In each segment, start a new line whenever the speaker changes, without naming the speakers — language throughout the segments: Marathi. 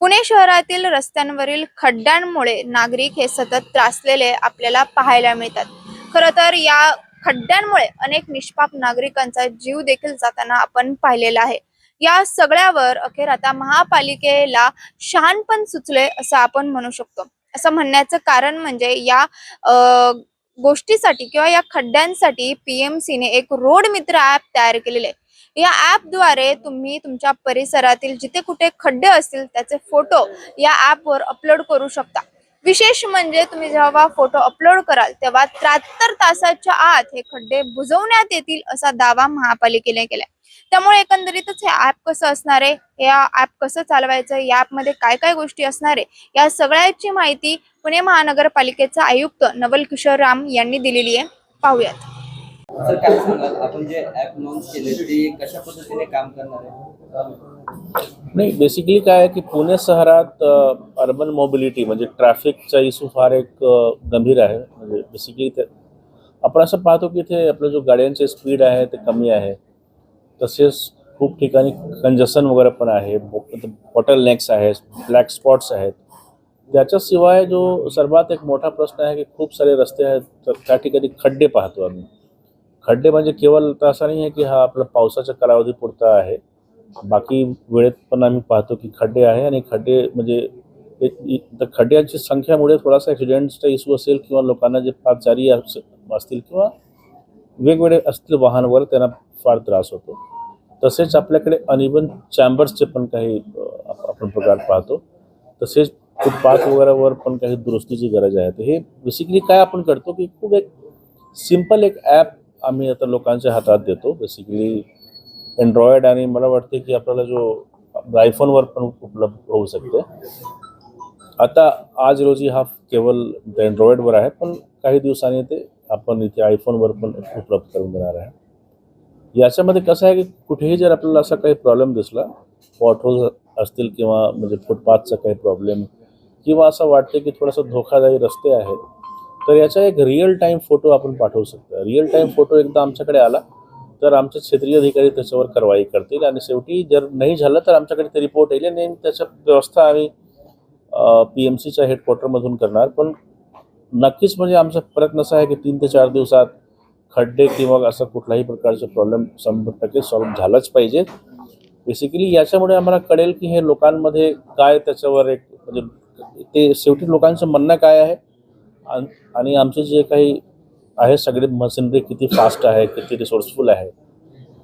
पुणे शहरातील रस्त्यांवरील खड्ड्यांमुळे नागरिक हे सतत त्रासलेले आपल्याला पाहायला मिळतात. खरं तर या खड्ड्यांमुळे अनेक निष्पाप नागरिकांचा जीव देखील जाताना आपण पाहिलेला आहे. या सगळ्यावर अखेर आता महापालिकेला शहाणपण सुचले असं आपण म्हणू शकतो. असं म्हणण्याचं कारण म्हणजे या गोष्टीसाठी किंवा या खड्ड्यांसाठी पीएमसीने एक रोड मित्र ऍप तयार केलेले आहे. या ॲपद्वारे तुम्ही तुमच्या परिसरातील जिथे कुठे खड्डे असतील त्याचे फोटो या ॲपवर अपलोड करू शकता. विशेष म्हणजे तुम्ही जेव्हा फोटो अपलोड कराल तेव्हा त्र्याहत्तर तासाच्या आत हे खड्डे बुजवण्यात येतील असा दावा महापालिकेने केलाय. त्यामुळे एकंदरीतच हे ऍप कसं असणार आहे? या ऍप कसं चालवायचं? या ऍपमध्ये काय काय गोष्टी असणार आहे? या सगळ्याची माहिती पुणे महानगरपालिकेचा आयुक्त नवल किशोर राम यांनी दिलेली आहे. पाहूयात.
नाही बेसिकली काय आहे की पुणे शहरात अर्बन मोबिलिटी म्हणजे ट्रॅफिकचा इशू फार एक गंभीर आहे. म्हणजे बेसिकली ते, आपण असं पाहतो की इथे आपलं जो गाड्यांचे स्पीड आहे, ते कमी आहे. तसेच खूप ठिकाणी कंजसन वगैरे पण आहे. बॉटल नेक्स आहेत ब्लॅक स्पॉट्स आहेत. त्याच्याशिवाय जो सर्वात एक मोठा प्रश्न आहे की खूप सारे रस्ते आहेत, तर त्या ठिकाणी खड्डे पाहतो आम्ही. खड्डे म्हणजे केवळ तर नाही आहे की हा आपला पावसाच्या कालावधी पुरता आहे. बाकी वेळेत पण आम्ही पाहतो की खड्डे आहे आणि खड्डे म्हणजे एक- खड्ड्यांची संख्यामुळे थोडासा ॲक्सिडेंटचा इश्यू असेल किंवा लोकांना जे पादचारी अस- असतील किंवा वेगवेगळे असतील वाहनवर त्यांना फार त्रास होतो. तसेच आपल्याकडे अनिवन चॅम्बर्सचे पण काही आपण प्रकार पाहतो. तसेच फुटपाथ वगैरेवर पण काही दुरुस्तीची गरज आहे. तर हे बेसिकली काय आपण करतो की खूप एक सिंपल एक ॲप आम्ही आता लोकांच्या हातात देतो. बेसिकली अँड्रॉइड आणि मला वाटते की आपल्याला जो आयफोनवर पण उपलब्ध होऊ शकते. आता आज रोजी हा केवळ अँड्रॉइडवर आहे पण काही दिवसांनी ते आपण इथे आयफोनवर पण उपलब्ध करून देणार आहे. याच्यामध्ये कसं आहे की कुठेही जर आपल्याला असा काही प्रॉब्लेम दिसला पॉटहोल असतील किंवा म्हणजे फुटपाथचा काही प्रॉब्लेम किंवा असं वाटते की थोडासा धोकादायी रस्ते आहेत तर याचा एक रिअल टाईम फोटो आपण पाठवू शकतो. रिअल टाईम फोटो एकदा आमच्याकडे आला तर आमचे क्षेत्रीय अधिकारी त्याच्यावर कारवाई करतील आणि शेवटी जर नाही झालं तर आमच्याकडे ते रिपोर्ट येईल आणि त्याच्या व्यवस्था आम्ही पी एम सीच्या हेडक्वार्टरमधून करणार. पण नक्कीच म्हणजे आमचा प्रयत्न असा आहे की तीन ते चार दिवसात खड्डे किंवा असं कुठलाही प्रकारचे प्रॉब्लेम शंभर टक्के सॉल्व्ह झालाच पाहिजे. बेसिकली याच्यामुळे आम्हाला कळेल की हे लोकांमध्ये काय त्याच्यावर एक म्हणजे ते शेवटी लोकांचं म्हणणं काय आहे आणि आमचे जे काही आहे सगळे मशिनरी किती फास्ट आहे किती रिसोर्सफुल आहे.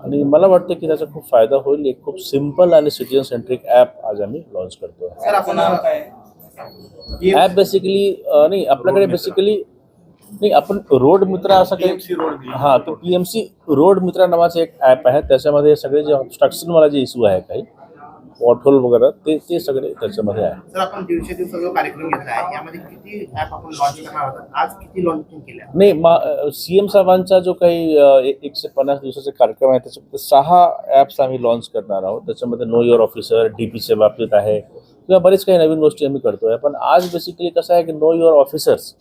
आणि मला वाटतं की त्याचा खूप फायदा होईल. एक खूप सिंपल आणि सिटीजन सेंट्रिक ॲप आज आम्ही लॉन्च करतो ॲप बेसिकली नाही आपल्याकडे बेसिकली नाही आपण रोड मित्र असं काही हां तर पी एम सी रोड मित्र नावाचं एक ॲप आहे. त्याच्यामध्ये सगळे जे ऑब्स्ट्रक्शनवाला जे इश्यू आहे काही पॉटहोल वगैरे ते ते सगळे त्याच्यामध्ये आहे.
सर आपण दीडशे दिवसाचा जो कार्यक्रम घेतला आहे यामध्ये किती ऍप आपण लॉन्च करणार आहोत? आज किती लॉन्चिंग केल्या
नाही मा सी एम साहेबांचा जो काही अ, ए- एकशे पन्नास दिवसाचा कार्यक्रम आहे त्याच्यामध्ये सहा ॲप्स आम्ही लॉन्च करणार आहोत. त्याच्यामध्ये नो युअर ऑफिसर डी पीच्या बाबतीत आहे किंवा बरेच काही नवीन गोष्टी आम्ही करतोय. पण आज बेसिकली कसं आहे की नो युअर ऑफिसर्स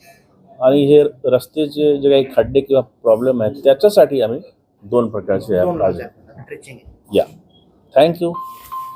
आणि हे रस्त्याचे जे काही खड्डे किंवा प्रॉब्लेम आहेत त्याच्यासाठी आम्ही दोन प्रकारचे
दोन
ॲप
लॉन्च
या थँक्यू